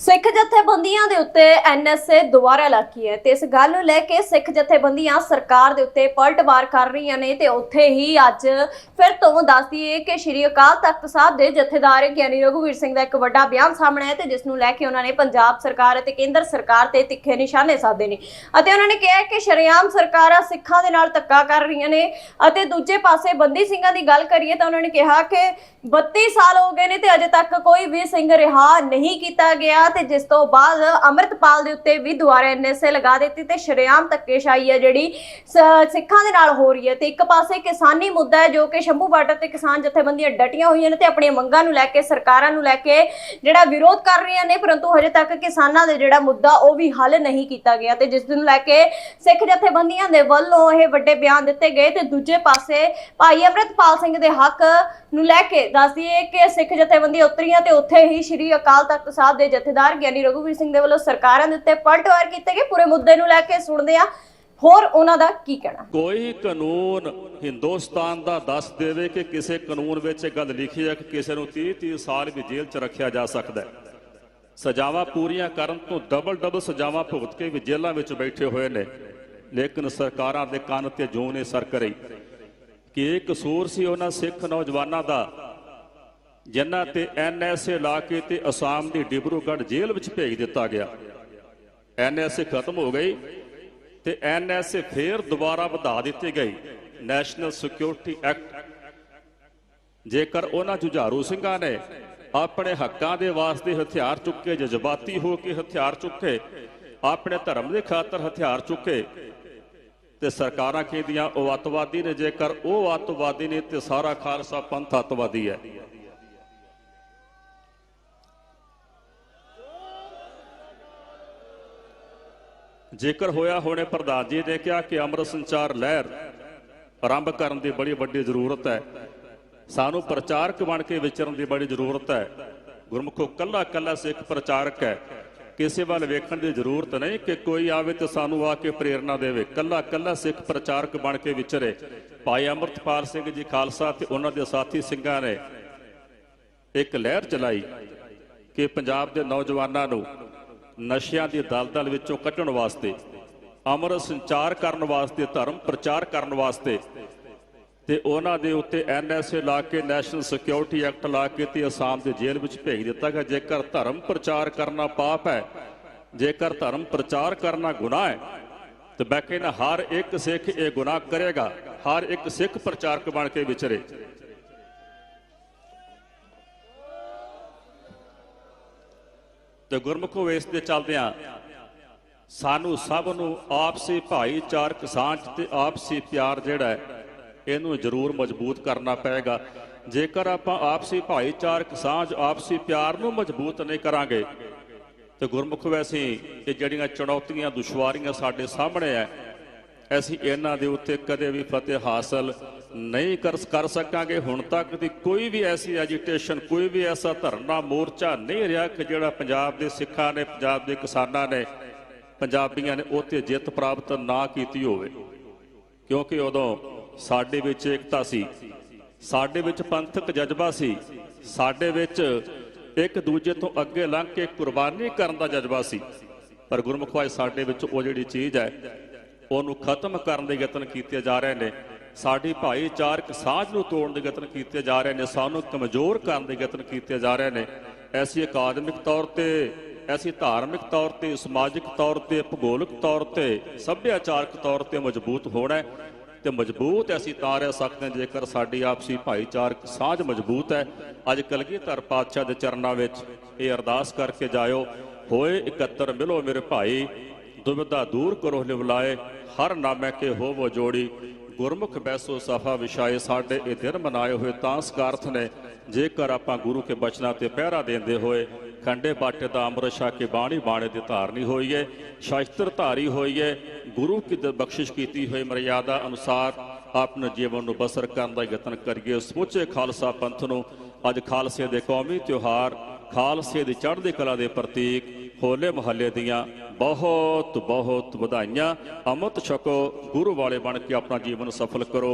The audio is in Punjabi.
ਸਿੱਖ ਜਥੇਬੰਦੀਆਂ ਦੇ ਉੱਤੇ ਐਨਐਸਏ ਦੁਬਾਰਾ ਲੱਗੀ ਹੈ ਤੇ ਇਸ ਗੱਲ ਨੂੰ ਲੈ ਕੇ ਸਿੱਖ ਜਥੇਬੰਦੀਆਂ ਸਰਕਾਰ ਦੇ ਉੱਤੇ ਪਲਟਵਾਰ ਕਰ ਰਹੀਆਂ ਨੇ ਤੇ ਉੱਥੇ ਹੀ ਅੱਜ ਫਿਰ ਤੋਂ ਦੱਸਦੀ ਹੈ ਕਿ ਸ਼੍ਰੀ ਅਕਾਲ ਤਖਤ ਸਾਹਿਬ ਦੇ ਜਥੇਦਾਰ ਗਿਆਨੀ ਰਘੁਵੀਰ ਸਿੰਘ ਦਾ ਇੱਕ ਵੱਡਾ ਬਿਆਨ ਸਾਹਮਣੇ ਆਇਆ ਤੇ ਜਿਸ ਨੂੰ ਲੈ ਕੇ ਉਹਨਾਂ ਨੇ ਪੰਜਾਬ ਸਰਕਾਰ ਅਤੇ ਕੇਂਦਰ ਸਰਕਾਰ ਤੇ ਤਿੱਖੇ ਨਿਸ਼ਾਨੇ ਸਾਧੇ ਨੇ ਅਤੇ ਉਹਨਾਂ ਨੇ ਕਿਹਾ ਕਿ ਸ਼ਰੇਆਮ ਸਰਕਾਰਾਂ ਸਿੱਖਾਂ ਦੇ ਨਾਲ ਧੱਕਾ ਕਰ ਰਹੀਆਂ ਨੇ ਅਤੇ ਦੂਜੇ ਪਾਸੇ ਬੰਦੀ ਸਿੰਘਾਂ ਦੀ ਗੱਲ ਕਰੀਏ ਤਾਂ ਉਹਨਾਂ ਨੇ ਕਿਹਾ ਕਿ 32 ਸਾਲ ਹੋ ਗਏ ਨੇ ਤੇ ਅਜੇ ਤੱਕ ਕੋਈ ਵੀ ਸਿੰਘ ਰਿਹਾ ਨਹੀਂ ਕੀਤਾ ਗਿਆ ਤੇ ਜਿਸ ਤੋਂ ਬਾਅਦ ਅੰਮ੍ਰਿਤਪਾਲ ਦੇ ਉੱਤੇ ਵੀ ਦੁਬਾਰਾ ਐਨਐਸਏ ਲਗਾ ਦਿੱਤੀ ਤੇ ਸ਼ਰੇਆਮ ਧੱਕੇਸ਼ਾਹੀ ਹੈ ਜਿਹੜੀ ਸਿੱਖਾਂ ਦੇ ਨਾਲ ਹੋ ਰਹੀ ਹੈ ਤੇ ਇੱਕ ਪਾਸੇ ਕਿਸਾਨੀ ਮੁੱਦਾ ਹੈ ਜੋ ਕਿ ਸ਼ੰਭੂ ਬਾਰਡਰ ਤੇ ਕਿਸਾਨ ਜਥੇਬੰਦੀਆਂ ਡਟੀਆਂ ਹੋਈਆਂ ਨੇ ਤੇ ਆਪਣੀਆਂ ਮੰਗਾਂ ਨੂੰ ਲੈ ਕੇ, ਸਰਕਾਰਾਂ ਨੂੰ ਲੈ ਕੇ ਜਿਹੜਾ ਵਿਰੋਧ ਕਰ ਰਹੀਆਂ ਨੇ, ਪਰੰਤੂ ਹਜੇ ਤੱਕ ਕਿਸਾਨਾਂ ਦੇ ਜਿਹੜਾ ਮੁੱਦਾ ਉਹ ਵੀ ਹੱਲ ਨਹੀਂ ਕੀਤਾ ਗਿਆ ਤੇ ਜਿਸ ਨੂੰ ਲੈ ਕੇ ਸਿੱਖ ਜਥੇਬੰਦੀਆਂ ਦੇ ਵੱਲੋਂ ਇਹ ਵੱਡੇ ਬਿਆਨ ਦਿੱਤੇ ਗਏ ਤੇ ਦੂਜੇ ਪਾਸੇ ਭਾਈ ਅੰਮ੍ਰਿਤਪਾਲ ਸਿੰਘ ਦੇ ਹੱਕ ਨੂੰ ਲੈ ਕੇ ਦੱਸਦੀਏ ਕਿ ਸਿੱਖ ਜਥੇਬੰਦੀਆਂ ਉਤਰੀਆਂ ਤੇ ਉੱਥੇ ਹੀ ਸ੍ਰੀ ਅਕਾਲ ਤਖਤ ਸਾਹਿਬ ਦੇ ਜਥੇ ਜਥੇਦਾਰ ਗਿਆਨੀ ਰਘੁਵੀਰ ਸਿੰਘ ਦੇ ਵੱਲੋਂ ਸਰਕਾਰਾਂ ਦੇ ਉੱਤੇ ਪਲਟਵਾਰ ਕੀਤੇ ਗਏ। ਪੂਰੇ ਮੁੱਦੇ ਨੂੰ ਲੈ ਕੇ ਸੁਣਦੇ ਆ ਹੋਰ ਉਹਨਾਂ ਦਾ ਕੀ ਕਹਿਣਾ? ਕੋਈ ਕਾਨੂੰਨ ਹਿੰਦੁਸਤਾਨ ਦਾ ਦੱਸ ਦੇਵੇ ਕਿ ਕਿਸੇ ਕਾਨੂੰਨ ਵਿੱਚ ਇਹ ਗੱਲ ਲਿਖੀ ਹੈ ਕਿ ਕਿਸੇ ਨੂੰ 30 30 ਸਾਲ ਵੀ ਜੇਲ੍ਹ 'ਚ ਰੱਖਿਆ ਜਾ ਸਕਦਾ ਹੈ। ਸਜ਼ਾਵਾਂ ਪੂਰੀਆਂ ਕਰਨ ਤੋਂ ਡਬਲ ਡਬਲ ਸਜ਼ਾਵਾਂ ਭੁਗਤ ਕੇ ਵੀ ਜੇਲ੍ਹਾਂ ਵਿੱਚ ਬੈਠੇ ਹੋਏ ਨੇ। ਲੇਕਿਨ ਸਰਕਾਰਾਂ ਦੇ ਕੰਨ ਤੇ ਜੂੰ ਨੇ ਸਰ ਕਰੀ ਕਿ ਇਹ ਕਸੂਰ ਸੀ ਉਹਨਾਂ ਸਿੱਖ ਨੌਜਵਾਨਾਂ ਦਾ? ਜਿਨ੍ਹਾਂ ਤੇ ਐਨਐਸਏ ਲਾ ਕੇ ਤੇ ਅਸਾਮ ਦੀ ਡਿਬਰੂਗੜ੍ਹ ਜੇਲ੍ਹ ਵਿੱਚ ਭੇਜ ਦਿੱਤਾ ਗਿਆ। ਐਨਐਸਏ ਖਤਮ ਹੋ ਗਈ ਤੇ ਐਨਐਸਏ ਫੇਰ ਦੁਬਾਰਾ ਵਧਾ ਦਿੱਤੀ ਗਈ। National security act. ਜੇਕਰ ਉਹਨਾਂ ਜੁਝਾਰੂ ਸਿੰਘਾਂ ਨੇ ਆਪਣੇ ਹੱਕਾਂ ਦੇ ਵਾਸਤੇ ਹਥਿਆਰ ਚੁੱਕੇ, ਜਜ਼ਬਾਤੀ ਹੋ ਕੇ ਹਥਿਆਰ ਚੁੱਕੇ, ਆਪਣੇ ਧਰਮ ਦੇ ਖਾਤਰ ਹਥਿਆਰ ਚੁੱਕੇ, ਤੇ ਸਰਕਾਰਾਂ ਕਹਿੰਦੀਆਂ ਉਹ ਅੱਤਵਾਦੀ ਨੇ, ਜੇਕਰ ਉਹ ਅੱਤਵਾਦੀ ਨੇ, ਤੇ ਸਾਰਾ ਖਾਲਸਾ ਪੰਥ ਅੱਤਵਾਦੀ ਹੈ। ਜੇਕਰ ਹੋਇਆ ਹੋਣੇ ਪ੍ਰਧਾਨ ਜੀ ਨੇ ਕਿਹਾ ਕਿ ਅੰਮ੍ਰਿਤ ਸੰਚਾਰ ਲਹਿਰ ਆਰੰਭ ਕਰਨ ਦੀ ਬੜੀ ਵੱਡੀ ਜ਼ਰੂਰਤ ਹੈ। ਸਾਨੂੰ ਪ੍ਰਚਾਰਕ ਬਣ ਕੇ ਵਿਚਰਨ ਦੀ ਬੜੀ ਜ਼ਰੂਰਤ ਹੈ। ਗੁਰਮੁਖੋ ਕੱਲਾ ਕੱਲਾ ਸਿੱਖ ਪ੍ਰਚਾਰਕ ਹੈ। ਕਿਸੇ ਵੱਲ ਵੇਖਣ ਦੀ ਜ਼ਰੂਰਤ ਨਹੀਂ ਕਿ ਕੋਈ ਆਵੇ ਤੇ ਸਾਨੂੰ ਆ ਕੇ ਪ੍ਰੇਰਣਾ ਦੇਵੇ। ਕੱਲਾ ਕੱਲਾ ਸਿੱਖ ਪ੍ਰਚਾਰਕ ਬਣ ਕੇ ਵਿਚਰੇ। ਭਾਈ ਅੰਮ੍ਰਿਤਪਾਲ ਸਿੰਘ ਜੀ ਖਾਲਸਾ ਤੇ ਉਹਨਾਂ ਦੇ ਸਾਥੀ ਸਿੰਘਾਂ ਨੇ ਇੱਕ ਲਹਿਰ ਚਲਾਈ ਕਿ ਪੰਜਾਬ ਦੇ ਨੌਜਵਾਨਾਂ ਨੂੰ ਨਸ਼ਿਆਂ ਦੀ ਦਲਦਲ ਵਿੱਚੋਂ ਕੱਢਣ ਵਾਸਤੇ, ਅਮਰ ਸੰਚਾਰ ਕਰਨ ਵਾਸਤੇ, ਧਰਮ ਪ੍ਰਚਾਰ ਕਰਨ ਵਾਸਤੇ ਤੇ ਉਹਨਾਂ ਦੇ ਉੱਤੇ ਐਨਐਸਏ ਲਾ ਕੇ ਨੈਸ਼ਨਲ ਸਿਕਿਉਰਿਟੀ ਐਕਟ ਲਾ ਕੇ ਤੇ ਅਸਾਮ ਦੇ ਜੇਲ੍ਹ ਵਿੱਚ ਭੇਜ ਦਿੱਤਾ ਗਿਆ। ਜੇਕਰ ਧਰਮ ਪ੍ਰਚਾਰ ਕਰਨਾ ਪਾਪ ਹੈ, ਜੇਕਰ ਧਰਮ ਪ੍ਰਚਾਰ ਕਰਨਾ ਗੁਨਾਹ ਹੈ, ਤੇ ਮੈਂ ਨਾ, ਹਰ ਇੱਕ ਸਿੱਖ ਇਹ ਗੁਨਾਹ ਕਰੇਗਾ, ਹਰ ਇੱਕ ਸਿੱਖ ਪ੍ਰਚਾਰਕ ਬਣ ਕੇ ਵਿਚਰੇ। ਤੇ ਗੁਰਮੁਖੋ ਇਸ ਦੇ ਚੱਲਦਿਆਂ ਸਾਨੂੰ ਸਭ ਨੂੰ ਆਪਸੀ ਭਾਈਚਾਰਕ ਸਾਂਝ ਤੇ ਆਪਸੀ ਪਿਆਰ ਜਿਹੜਾ ਹੈ, ਇਹਨੂੰ ਜ਼ਰੂਰ ਮਜ਼ਬੂਤ ਕਰਨਾ ਪਏਗਾ। ਜੇਕਰ ਆਪਾਂ ਆਪਸੀ ਭਾਈਚਾਰਕ ਸਾਂਝ, ਆਪਸੀ ਪਿਆਰ ਨੂੰ ਮਜ਼ਬੂਤ ਨਹੀਂ ਕਰਾਂਗੇ, ਤੇ ਗੁਰਮੁਖ ਵੈਸੇ ਇਹ ਜਿਹੜੀਆਂ ਚੁਣੌਤੀਆਂ, ਦੁਸ਼ਵਾਰੀਆਂ ਸਾਡੇ ਸਾਹਮਣੇ ਹੈ ਅਸੀਂ ਇਹਨਾਂ ਦੇ ਉੱਤੇ ਕਦੇ ਵੀ ਫਤਿਹ ਹਾਸਲ ਨਹੀਂ ਕਰ ਕਰ ਸਕਾਂਗੇ। ਹੁਣ ਤੱਕ ਦੀ ਕੋਈ ਵੀ ਐਸੀ ਐਜੀਟੇਸ਼ਨ ਕੋਈ ਵੀ ਐਸਾ ਧਰਨਾ, ਮੋਰਚਾ ਨਹੀਂ ਰਿਹਾ ਕਿ ਜਿਹੜਾ ਪੰਜਾਬ ਦੇ ਸਿੱਖਾਂ ਨੇ, ਪੰਜਾਬ ਦੇ ਕਿਸਾਨਾਂ ਨੇ, ਪੰਜਾਬੀਆਂ ਨੇ ਉੱਤੇ ਜਿੱਤ ਪ੍ਰਾਪਤ ਨਾ ਕੀਤੀ ਹੋਵੇ। ਕਿਉਂਕਿ ਉਦੋਂ ਸਾਡੇ ਵਿੱਚ ਏਕਤਾ ਸੀ, ਸਾਡੇ ਵਿੱਚ ਪੰਥਕ ਜਜ਼ਬਾ ਸੀ, ਸਾਡੇ ਵਿੱਚ ਇੱਕ ਦੂਜੇ ਤੋਂ ਅੱਗੇ ਲੰਘ ਕੇ ਕੁਰਬਾਨੀ ਕਰਨ ਦਾ ਜਜ਼ਬਾ ਸੀ। ਪਰ ਗੁਰਮੁਖ ਅੱਜ ਸਾਡੇ ਵਿੱਚ ਉਹ ਜਿਹੜੀ ਚੀਜ਼ ਹੈ ਉਹਨੂੰ ਖਤਮ ਕਰਨ ਦੇ ਯਤਨ ਕੀਤੇ ਜਾ ਰਹੇ ਨੇ। ਸਾਡੀ ਭਾਈਚਾਰਕ ਸਾਂਝ ਨੂੰ ਤੋੜਨ ਦੇ ਯਤਨ ਕੀਤੇ ਜਾ ਰਹੇ ਨੇ। ਸਾਨੂੰ ਕਮਜ਼ੋਰ ਕਰਨ ਦੇ ਯਤਨ ਕੀਤੇ ਜਾ ਰਹੇ ਨੇ। ਐਸੀ ਅਕਾਦਮਿਕ ਤੌਰ ਤੇ, ਐਸੀ ਧਾਰਮਿਕ ਤੌਰ ਤੇ, ਸਮਾਜਿਕ ਤੌਰ ਤੇ, ਭੂਗੋਲਿਕ ਤੌਰ ਤੇ, ਸੱਭਿਆਚਾਰਕ ਤੌਰ ਤੇ ਮਜ਼ਬੂਤ ਹੋਣਾ ਹੈ। ਤੇ ਮਜ਼ਬੂਤ ਅਸੀਂ ਤਾਂ ਰਹਿ ਸਕਦੇ ਹਾਂ ਜੇਕਰ ਸਾਡੀ ਆਪਸੀ ਭਾਈਚਾਰਕ ਸਾਂਝ ਮਜ਼ਬੂਤ ਹੈ। ਅੱਜ ਕਲਗੀਧਰ ਪਾਤਸ਼ਾਹ ਦੇ ਚਰਨਾਂ ਵਿੱਚ ਇਹ ਅਰਦਾਸ ਕਰਕੇ ਜਾਇਓ, ਹੋਏ ਇਕੱਤਰ ਮਿਲੋ ਮੇਰੇ ਭਾਈ ਦੁਬਿਧਾ ਦੂਰ ਕਰੋ ਲਿਵਲਾਏ ਹਰ ਨਾਮੈ ਕੇ ਹੋਵੋ ਜੋੜੀ। ਗੁਰਮੁਖ ਬੈਸੋ ਸਫਾ ਵਿਛਾਏ, ਸਾਡੇ ਇਹ ਦਿਨ ਮਨਾਏ ਹੋਏ ਤਾਂ ਸਕਾਰਥ ਨੇ। ਜੇਕਰ ਆਪਾਂ ਗੁਰੂ ਕੇ ਬਚਨਾਂ ਤੇ ਪਹਿਰਾ ਦਿੰਦੇ ਹੋਏ, ਖੰਡੇ ਬਾਟੇ ਦਾ ਅੰਮ੍ਰਿਤ ਛਕ ਕੇ ਬਾਣੀ ਬਾਣੇ ਦੀ ਧਾਰਨੀ ਹੋਈ ਹੈ ਸ਼ਾਸਤਰ ਧਾਰੀ ਹੋਈ ਹੈ ਗੁਰੂ ਕੀ ਬਖਸ਼ਿਸ਼ ਕੀਤੀ ਹੋਈ ਮਰਿਆਦਾ ਅਨੁਸਾਰ ਆਪਣੇ ਜੀਵਨ ਨੂੰ ਬਸਰ ਕਰਨ ਦਾ ਯਤਨ ਕਰੀਏ। ਸਮੁੱਚੇ ਖਾਲਸਾ ਪੰਥ ਨੂੰ ਅੱਜ ਖਾਲਸੇ ਦੇ ਕੌਮੀ ਤਿਉਹਾਰ ਖਾਲਸੇ ਦੀ ਚੜ੍ਹਦੀ ਕਲਾ ਦੇ ਪ੍ਰਤੀਕ ਹੋਲੇ ਮਹੱਲੇ ਦੀਆਂ ਬਹੁਤ ਬਹੁਤ ਵਧਾਈਆਂ। ਅੰਮ੍ਰਿਤ ਛਕੋ, ਗੁਰੂ ਵਾਲੇ ਬਣ ਕੇ ਆਪਣਾ ਜੀਵਨ ਸਫਲ ਕਰੋ।